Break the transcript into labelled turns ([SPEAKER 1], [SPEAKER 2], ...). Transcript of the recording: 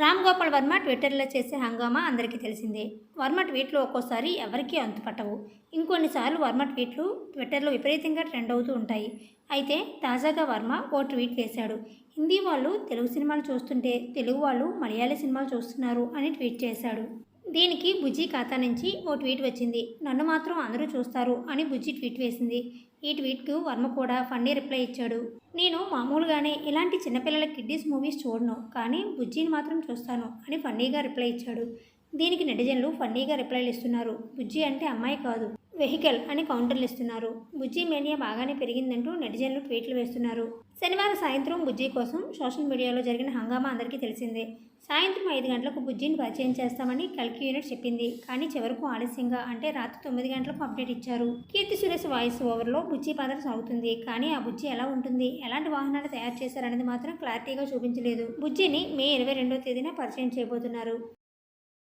[SPEAKER 1] రామ్ గోపాల్ వర్మ ట్విట్టర్లో చేసే హంగామా అందరికీ తెలిసిందే. వర్మ ట్వీట్లు ఒక్కోసారి ఎవరికీ అంతుపట్టవు. ఇంకొన్నిసార్లు వర్మ ట్వీట్లు ట్విట్టర్లో విపరీతంగా ట్రెండ్ అవుతూ ఉంటాయి. అయితే తాజాగా వర్మ ఓ ట్వీట్ వేశాడు. హిందీ వాళ్ళు తెలుగు సినిమాలు చూస్తుంటే తెలుగు వాళ్ళు మలయాళీ సినిమాలు చూస్తున్నారు అని ట్వీట్ చేశాడు. దీనికి బుజ్జి ఖాతా నుంచి ఓ ట్వీట్ వచ్చింది. నన్ను మాత్రం అందరూ చూస్తారు అని బుజ్జి ట్వీట్ వేసింది. ఈ ట్వీట్కు వర్మ కూడా ఫన్నీ రిప్లై ఇచ్చాడు. నేను మామూలుగానే ఇలాంటి చిన్నపిల్లల కిడ్డీస్ మూవీస్ చూడను కానీ బుజ్జిని మాత్రం చూస్తాను అని ఫన్నీగా రిప్లై ఇచ్చాడు. దీనికి నెటిజన్లు ఫన్నీగా రిప్లైలు ఇస్తున్నారు. బుజ్జి అంటే అమ్మాయి కాదు. వెహికల్ అని కౌంటర్లు ఇస్తున్నారు. బుజ్జి మేనియా బాగానే పెరిగిందంటూ నెటిజన్లు ట్వీట్లు వేస్తున్నారు. శనివారం సాయంత్రం బుజ్జి కోసం సోషల్ మీడియాలో జరిగిన హంగామా అందరికీ తెలిసిందే. సాయంత్రం ఐదు గంటలకు బుజ్జిని పరిచయం చేస్తామని కల్కి యూనిట్ చెప్పింది. కానీ చివరకు ఆలస్యంగా అంటే రాత్రి తొమ్మిది గంటలకు అప్డేట్ ఇచ్చారు. కీర్తి సురేష్ వాయిస్ ఓవర్లో బుజ్జి పాత్ర సాగుతుంది. కానీ ఆ బుజ్జి ఎలా ఉంటుంది? ఎలాంటి వాహనాలు తయారు చేశారనేది మాత్రం క్లారిటీగా చూపించలేదు. బుజ్జిని మే ఇరవై రెండో తేదీన పరిచయం చేయబోతున్నారు.